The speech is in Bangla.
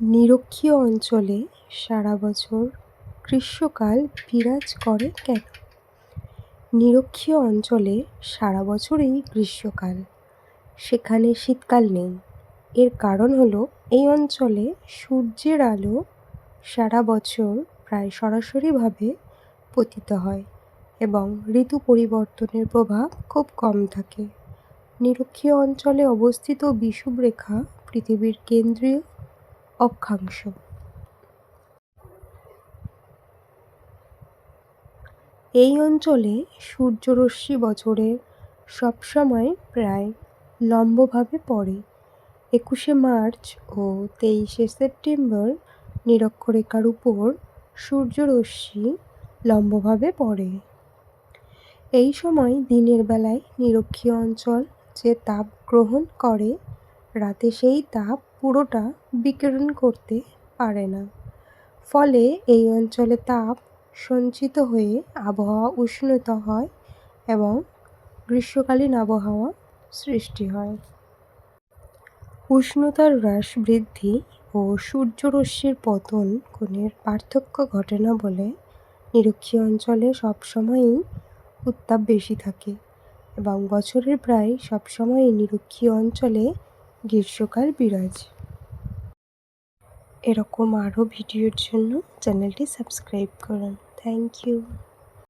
নিরক্ষীয় অঞ্চলে সারা বছর গ্রীষ্মকাল বিরাজ করে কেন? নিরক্ষীয় অঞ্চলে সারা বছরই গ্রীষ্মকাল। সেখানে শীতকাল নেই। এর কারণ হলো, এই অঞ্চলে সূর্যের আলো সারা বছর প্রায় সরাসরিভাবে পতিত হয় এবং ঋতু পরিবর্তনের প্রভাব খুব কম থাকে। নিরক্ষীয় অঞ্চলে অবস্থিত বিষুবরেখা পৃথিবীর কেন্দ্রীয় অক্ষাংশ। এই অঞ্চলে সূর্যরশ্মি বছরের সবসময় প্রায় লম্বভাবে পড়ে। একুশে মার্চ ও তেইশে সেপ্টেম্বর নিরক্ষরেখার উপর সূর্যরশ্মি লম্বভাবে পড়ে। এই সময় দিনের বেলায় নিরক্ষীয় অঞ্চল যে তাপ গ্রহণ করে, রাতে সেই তাপ পুরোটা বিকিরণ করতে পারে না। ফলে এই অঞ্চলে তাপ সঞ্চিত হয়ে আবহাওয়া উষ্ণত হয় এবং গ্রীষ্মকালীন আবহাওয়া সৃষ্টি হয়। উষ্ণতার হ্রাস বৃদ্ধি ও সূর্যরশ্মির পতন কোণের পার্থক্য ঘটে না বলে নিরক্ষীয় অঞ্চলে সবসময়ই উত্তাপ বেশি থাকে এবং বছরের প্রায় সবসময়ই নিরক্ষীয় অঞ্চলে গ্রীষ্মকাল বিরাজ। এরকম আরও ভিডিওর জন্য চ্যানেলটি সাবস্ক্রাইব করুন। Thank you.